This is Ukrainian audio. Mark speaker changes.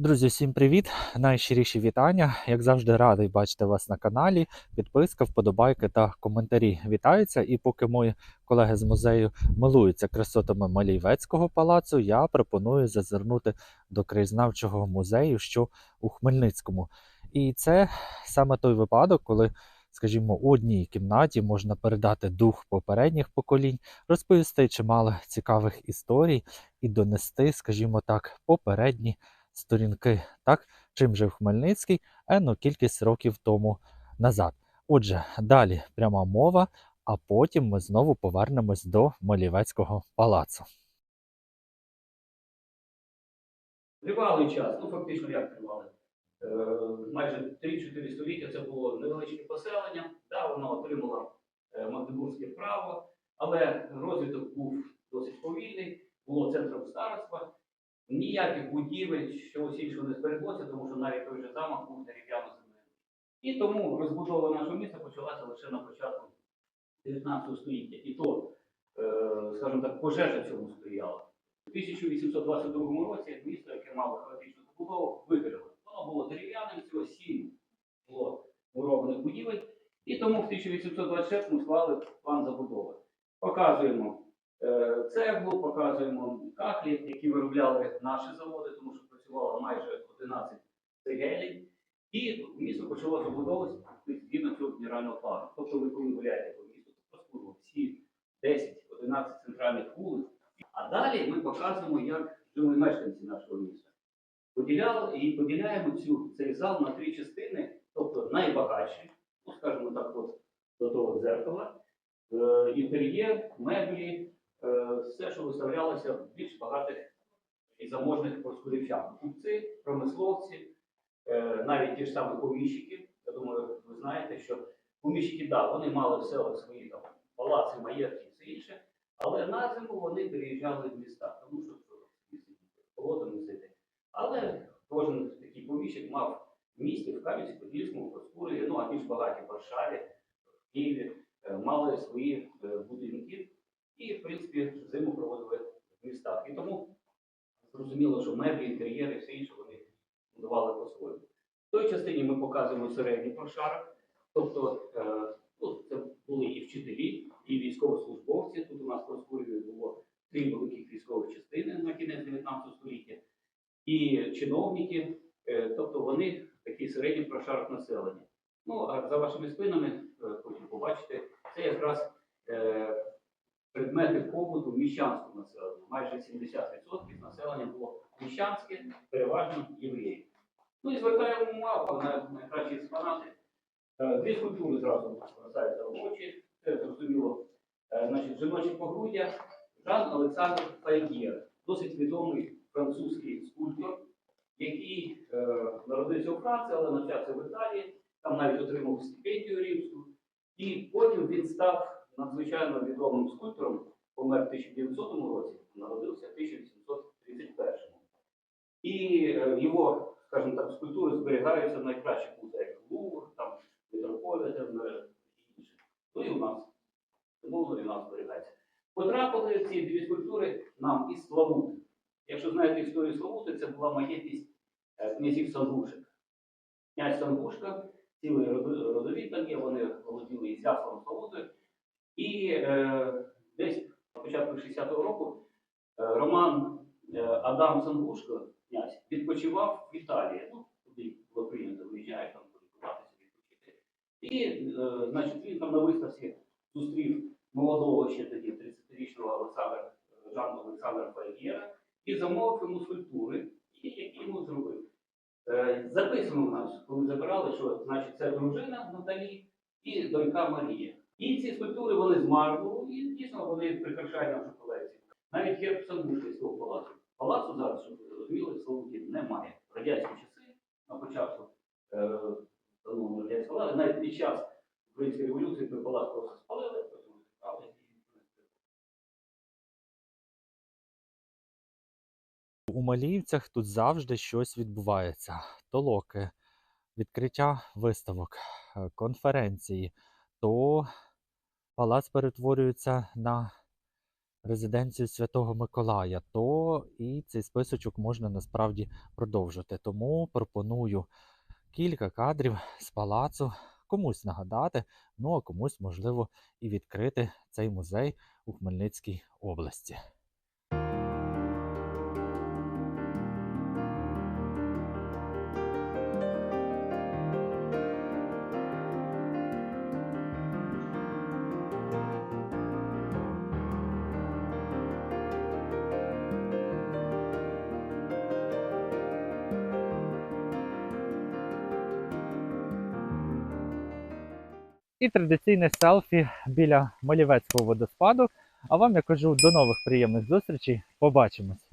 Speaker 1: Друзі, всім привіт! Найщиріші вітання. Як завжди, радий бачити вас на каналі. Підписка, вподобайки та коментарі вітаються. І поки мої колеги з музею милуються красотами Малійвецького палацу, я пропоную зазирнути до краєзнавчого музею, що у Хмельницькому. І це саме той випадок, коли, скажімо, у одній кімнаті можна передати дух попередніх поколінь, розповісти чимало цікавих історій і донести, скажімо так, попередні сторінки, так, чим жив Хмельницький енну кількість років тому назад. Отже, далі пряма мова, а потім ми знову повернемось до Молівецького палацу.
Speaker 2: Тривалий час, ну фактично як тривалий. Е, майже 3-4 століття це було невеличке поселення. Да, воно отримало е, Магдебурзьке право, але розвиток був досить повільний, було центром староства. Ніяких будівель, чогось іншого не збереглося, тому що навіть той же замок був дерев'яно землею. І тому розбудова нашого міста почалася лише на початку 19 століття. І то, е, скажімо так, пожежа цьому сприяла. У 1822 році місто, яке мало хаотичну побудову, вигоріло. Воно було дерев'яним, всього сім було мурованих будівель. І тому в 1826 склали план забудови. Показуємо цеглу, показуємо кахлі, які виробляли наші заводи, тому що працювало майже 11 цегелів. І місто почало забудовуватися згідно цього генерального плану. Тобто ви коли гуляєте по місту, то розкурво всі 10-11 центральних вулиць. А далі ми показуємо, як жили мешканці нашого міста. Поділяли і поділяємо цю, цей зал на три частини, тобто найбагатші, ну скажімо так, от до того дзеркала, е, інтер'єр, меблі, е, все, що виставлялося в більш багатих і заможних проскурівчан. Купці, промисловці, е, навіть ті ж самі поміщики. Я думаю, ви знаєте, що поміщики, да, вони мали в селах свої там палаци, маєтки і все інше. Але на зиму вони переїжджали в міста, тому що холодно носити. Але кожен такий поміщик мав в місті, в Кам'янці-Подільському, в Проскурі, ну а більш багаті в Варшаві, в Києві, е, мали свої е, будинки і, в принципі, зиму проводили в містах. І тому зрозуміло, що меблі, інтер'єри, і все інше вони будували по-своєму. В той частині ми показуємо середній прошарок, тобто е, ну, це були і вчителі, і військовослужбовці. Тут у нас в Проскуріві було три великих військових частини на кінець 19 століття, і чиновники, е, тобто вони такий середній прошарок населення. Ну, а за вашими спинами, е, потім побачите, це якраз предмети побуту міщанського населення. Майже 70% населення було міщанське, переважно євреї. Ну і звертаємо увагу на найкращі експонати. Е, Дві скульптури зразу в очі. Це зрозуміло. Е, Значить, жіноче погруддя Жан Олександр Файгєр, досить відомий французький скульптор, який е, народився у Франції, але навчався в Італії, там навіть отримав стипендію римську. І потім він став надзвичайно відомим скульптором, помер в 1900 році, народився в 1831. І е, його, скажімо так, скульптури зберігаються в найкращих музеях Лувр, там Метрополітен і інші. Ну і у нас. Тому і у нас зберігається. Потрапили ці дві скульптури нам із Славути. Якщо знаєте історію Славути, це була маєтність е, князів Сангушек. Князь Сангушка, цілий родовід там є, вони володіли і Зяславом Славутою. І е, десь на початку 60-го року е, Роман е, Адам Сангушко, князь, відпочивав в Італії. Ну, туди було прийнято, виїжджає там полікуватися, відпочити. І, е, значить, він там на виставці зустрів молодого ще тоді 30-річного Олександра Жана Олександра Фальєра і замовив йому скульптури, які йому зробив. Е, Записано в нас, коли забирали, що значить це дружина Наталі і донька Марія. І ці скульптури вони з мармуру, і дійсно вони прикрашають нашу колекцію. Навіть герб з палацу. Палацу зараз, щоб ви розуміли, в немає. В радянські часи, на початку е, радянської влади, навіть під час Української революції ми палац просто спалили, потім і
Speaker 1: У Маліївцях тут завжди щось відбувається: толоки, відкриття виставок, е, конференції, то палац перетворюється на резиденцію Святого Миколая, то і цей списочок можна насправді продовжити. Тому пропоную кілька кадрів з палацу, комусь нагадати, ну а комусь, можливо, і відкрити цей музей у Хмельницькій області. І традиційне селфі біля Малівецького водоспаду. А вам я кажу до нових приємних зустрічей. Побачимось!